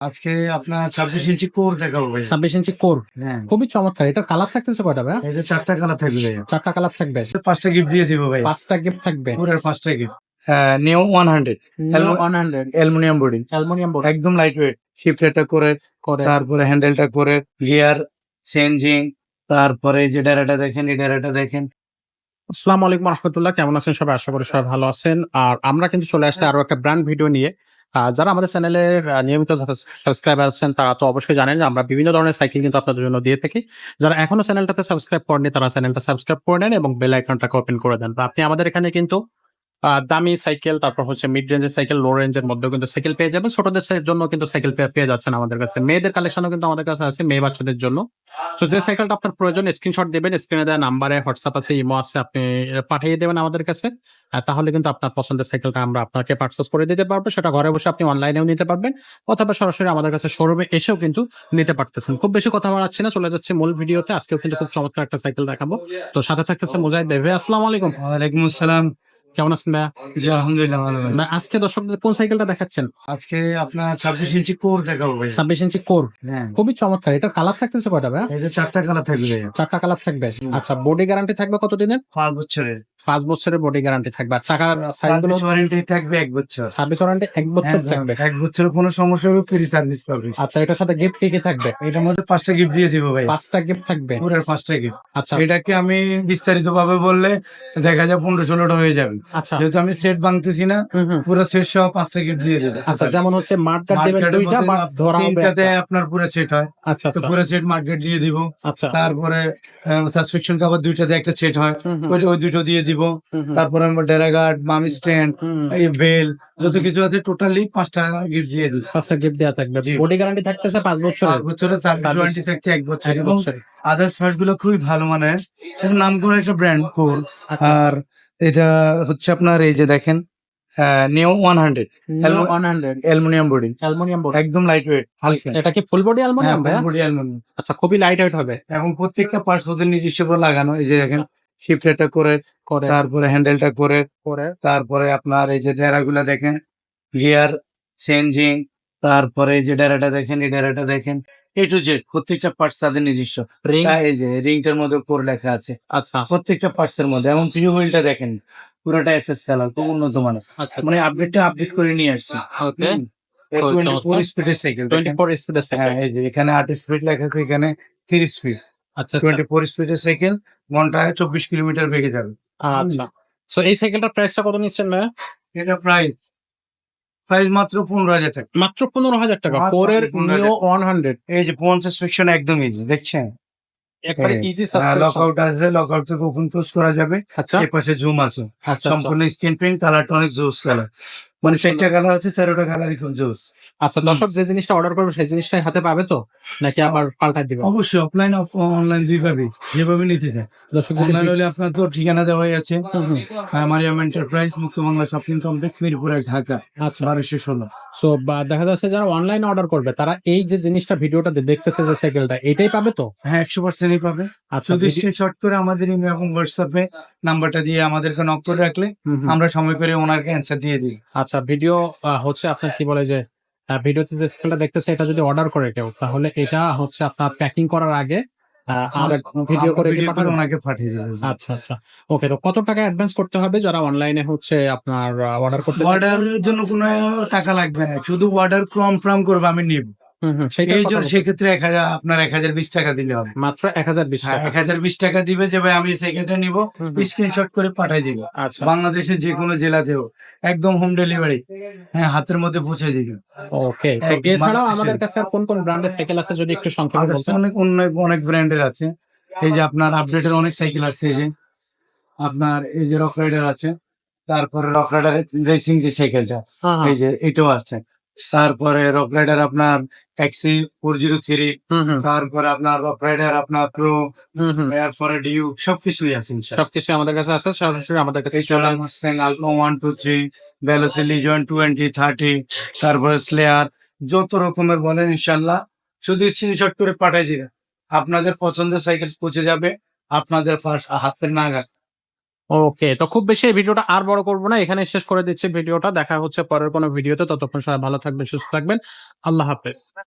আজকে আপনার ছাব্বিশ ইঞ্চি কোর দেখাবো ভাই ছাব্বিশ ইঞ্চি কোর। হ্যাঁ। খুবই চমৎকার। এটার কালার থাকতেছে কয়টা ভাই এটা চারটা কালার থাকবে চারটা কালার থাকবে। পাঁচটা গিফট দিয়ে দিব ভাই পাঁচটা গিফট থাকবে। পুরো পাঁচটা গিফট। হ্যাঁ one hundred. One hundred. Aluminium body aluminium board. একদম লাইট ওয়েট শিফটটা করে করে তারপরে হ্যান্ডেলটা করে গিয়ার চেঞ্জিং তারপরে যে ডারাটা দেখেন এই ডেরাটা দেখেন। আসসালামু আলাইকুম রহমতুল্লাহ। কেমন আছেন সবাই? আশা করি সবাই ভালো আছেন। আর আমরা কিন্তু চলে আসছি আরও একটা ব্র্যান্ড ভিডিও নিয়ে। যারা আমাদের চ্যানেলের নিয়মিত সাবস্ক্রাইবার আছেন, তারা তো অবশ্যই জানেন যে আমরা বিভিন্ন ধরনের সাইকেল কিন্তু আপনাদের জন্য দিয়ে থাকি। যারা এখনও চ্যানেলটাতে সাবস্ক্রাইব করেনি তারা চ্যানেলটা সাবস্ক্রাইব করে নেন এবং বেল আইকনটাকে ওপেন করে দেন। আপনি আমাদের এখানে কিন্তু দামি সাইকেল, তারপর হচ্ছে মিড রেঞ্জের সাইকেল লো রেঞ্জের মধ্যে কিন্তু সাইকেল পেয়ে যাবেন। ছোটদের জন্য কিন্তু সাইকেল পেয়ে যাচ্ছেন আমাদের কাছে। মেয়েদের কালেকশনও কিন্তু আমাদের কাছে আছে, মেয়ে বাচ্চাদের জন্য। তো যে সাইকেলটা আপনার প্রয়োজন স্ক্রিনশট দেবেন স্ক্রিনে দেওয়া নাম্বারে হোয়াটসঅ্যাপ আছে, ইমো আছে, আপনি পাঠিয়ে দেবেন আমাদের কাছে। তাহলে কিন্তু আপনার পছন্দের সাইকেলটা আমরা আপনাকে পার্চেস করে দিতে পারব। সেটা ঘরে বসে আপনি অনলাইনেও নিতে পারবেন, অথবা সরাসরি আমাদের কাছে শোরুমে এসেও কিন্তু নিতে পারতেছেন। খুব বেশি কথা বাড়াচ্ছি না, চলে যাচ্ছে মূল ভিডিওতে। আজকেও কিন্তু খুব চমৎকার একটা সাইকেল দেখাবো। তো সাথে থাকতেছে মুজাহিদ দেবে আসসালামু আলাইকুম। ওয়ালাইকুম আসসালাম। কেমন আছেন ভাইয়া? জি আলহামদুলিল্লাহ ভালো ভাই। না, আজকে দর্শকদের কোন সাইকেলটা দেখাচ্ছেন? আজকে আপনার ছাব্বিশ ইঞ্চি কোর দেখাবো ভাই ছাব্বিশ ইঞ্চি কোর? হ্যাঁ। খুবই চমৎকার। এটা কালার থাকতেছে কয়টা ভাইয়া? এটা চারটা কালার থাকবে চারটা কালার থাকবে। আচ্ছা বডি গ্যারান্টি থাকবে কতদিনের? পাঁচ বছরের। পাঁচ বছরের বডি গ্যারান্টি থাকবে। আর চাকার সাইজগুলো ওয়ারেন্টি থাকবে এক বছর। সার্ভিস ওয়ারেন্টি এক বছর হ্যাঁ, থাকবে। এক বছরের কোনো সমস্যা হবে ফ্রি সার্ভিস পাবে আচ্ছা এটার সাথে গিফট কি কি থাকবে? এটার মধ্যে পাঁচটা গিফট দিয়ে দিব ভাই। পাঁচটা গিফট থাকবে? পুরো পাঁচটা গিফট আচ্ছা। এটাকে আমি বিস্তারিত ভাবে বললে দেখা যায় পনেরো ষোলোটা হয়ে যাবে। আচ্ছা। যেহেতু আমি সেট ভাঙতেছি না। পুরো সেট সহ পাঁচটা গিফট দিয়ে দেবো। আচ্ছা যেমন হচ্ছে মাঠ কাট দেবেন দুইটা বা ধরা হবে আপনার পুরো সেট হয়। আচ্ছা তো আচ্ছা। পুরো সেট মার্কেট দিয়ে দিব। আচ্ছা। তারপরে সাসপেকশন কাভার দুইটাতে একটা সেট হয়। ওই দুটো দিয়ে দিব তারপরে আমার ডেরাগার্ড মামি স্ট্যান্ড এই বেল যত কিছু আছে টোটালি পাঁচটা গিফট দিয়ে দিই পাঁচটা গিফট দেওয়া থাকবে। বডি গ্যারান্টি থাকতেছে পাঁচ চার বছরের বছরের সার্ভিস ওয়ারেন্টি থাকছে এক বছর এবং। আদার্স ফার্স্টগুলো খুবই ভালো মানের। এর নাম করে একটা ব্র্যান্ড কোর আচ্ছা। আর এটা হচ্ছে আপনার এই যে দেখেন neo one hundred Neo 100 aluminium body aluminium body একদম লাইট ওয়েট হালকা। এটা কি full body aluminium body aluminium. আচ্ছা খুবই লাইট ওয়েট হবে। এবং প্রত্যেকটা পার্টস ওদের নিজস্ব লাগানো। এই যে দেখেন শিফটটা করে করে। তারপরে হ্যান্ডেলটা করে করে। তারপরে আপনার এই যে ডেরাগুলা দেখেন গিয়ার চেঞ্জিং তারপরে এই যে ডেরাটা দেখেন এই ডেরাটা দেখেন এ টু জেড প্রত্যেকটা পার্টস তাদের নিজস্ব। রিং এই যে রিংটার মধ্যে কোর লেখা আছে। আচ্ছা। প্রত্যেকটা পার্টস এর মধ্যে এবং প্রিয় হুইলটা দেখেন পুরোটা এসএস কালার খুব উন্নত মানের। আচ্ছা। মানে আপডেটটা আপডেট করে নিয়ে আসছে। হ্যাঁ এখানে আট স্পিড লেখা এখানে থ্রি স্পিড আচ্ছা টোয়েন্টি ফোর স্পিডের সাইকেল ঘন্টায় চব্বিশ কিলোমিটার বেগে যাবে। আচ্ছা। সো এই সাইকেলটার প্রাইসটা কত নিচ্ছেন ভাইয়া? এটা প্রাইস প্রাইস মাত্র পনেরো হাজার টাকা। মাত্র পনেরো হাজার টাকা মাত্র ফোর এর নিও ওয়ান হান্ড্রেড এই যে ফোন সাসপেকশন একদম ইজি দেখছেন? একবারে। ইজি লক আউট আছে লক আউট থেকে ওপেন ক্লোজ করা যাবে। আচ্ছা। এই পাশে জুম আছে। আচ্ছা আচ্ছা। সম্পূর্ণ স্ক্রিন প্রিন্ট কালারটা অনেক জোস কালার মানে চারটা কালার আছে চারোটা কালারই জোস আচ্ছা দর্শক যে জিনিসটা অর্ডার করবে সেই জিনিসটাই হাতে পাবে তো? নাকি আবার পাল্টাই দিবে? অবশ্যই অফলাইন অনলাইন দুইভাবে যেভাবে নিতে চায়। দর্শক অনলাইন হলে আপনার তো ঠিকানা দেওয়াই আছে। Mariam enterprise Mukta Bangla shopping complex Mirpur Dhaka আচ্ছা। বারোশো ষোলো। সো দেখা যাচ্ছে যারা অনলাইন অর্ডার করবে তারা এই যে জিনিসটা ভিডিওটা দেখতেছে যে সাইকেলটা এটাই পাবে তো? হ্যাঁ একশো পার্সেন্টই পাবে। আচ্ছা স্ক্রিনশট করে আমাদের এবং হোয়াটসঅ্যাপে নাম্বারটা দিয়ে আমাদেরকে নক করে রাখলে। আমরা সময় করে ওনারকে অ্যান্সার দিয়ে দিই। আচ্ছা ভিডিও হচ্ছে আপনার কি বলে যে ভিডিওতে যে স্কেলটা দেখতেছে এটা যদি অর্ডার করে কেউ তাহলে এটা হচ্ছে আপনার প্যাকিং করার আগে আর ভিডিও করে ভিডিও করে? ওনাকে পাঠিয়ে দেবো আচ্ছা আচ্ছা ওকে তো কত টাকা অ্যাডভান্স করতে হবে যারা অনলাইনে হচ্ছে আপনার অর্ডার করতে? অর্ডারের জন্য কোনো টাকা লাগবে না শুধু অর্ডার করবে আমি নিব সেক্ষেত্রে এক হাজার আপনার এক হাজার বিশ টাকা দিলে হবে। মাত্র এক হাজার বিশ হ্যাঁ টাকা। এক হাজার বিশ টাকা দিবে যে ভাই আমি সাইকেলটা নিব। স্ক্রিনশট করে পাঠিয়ে দিবে। আচ্ছা। বাংলাদেশের যে কোনো জেলাতেও একদম হোম ডেলিভারি হ্যাঁ হাতের মধ্যে পৌঁছে দিবে। ওকে এছাড়াও আমাদের কাছে আর কোন কোন ব্র্যান্ডের সাইকেল আছে যদি একটু সংক্ষেপে বলতেন? অনেক অন্য অনেক ব্র্যান্ডের আছে। এই যে আপনার আপডেটের অনেক সাইকেল আসছে এই যে। আপনার এই যে রক রাইডার আছে তারপরে রক রাইডার রেসিং যে সাইকেলটা হ্যাঁ, হ্যাঁ। এই যে এটাও আসছে। তারপরে রক রাইডার আপনার ট্যাক্সি ফোর জিরো থ্রি তারপরে আপনার রক রাইডার আপনার প্রো। এরপরে ডিউ সবকিছুই আছে সবকিছু আমাদের কাছে আছে সরাসরি আমাদের কাছে ওয়ান টু থ্রি ভ্যালোসি লিজন টোয়েন্টি থার্টি তারপরে স্লেয়ার যত রকমের বলেন ইনশাল্লাহ। শুধু স্ক্রিনশট করে পাঠিয়ে দিবেন। আপনাদের পছন্দের সাইকেল পৌঁছে যাবে আপনাদের ফার্স্ট হাতের নাগাদ। ওকে, তো খুব বেশি এই ভিডিওটা আর বড় করব না। এখানে শেষ করে দিচ্ছি ভিডিওটা। দেখা হচ্ছে পরের কোনো ভিডিওতে। ততক্ষণ সবাই ভালো থাকবেন, সুস্থ থাকবেন। আল্লাহ হাফেজ।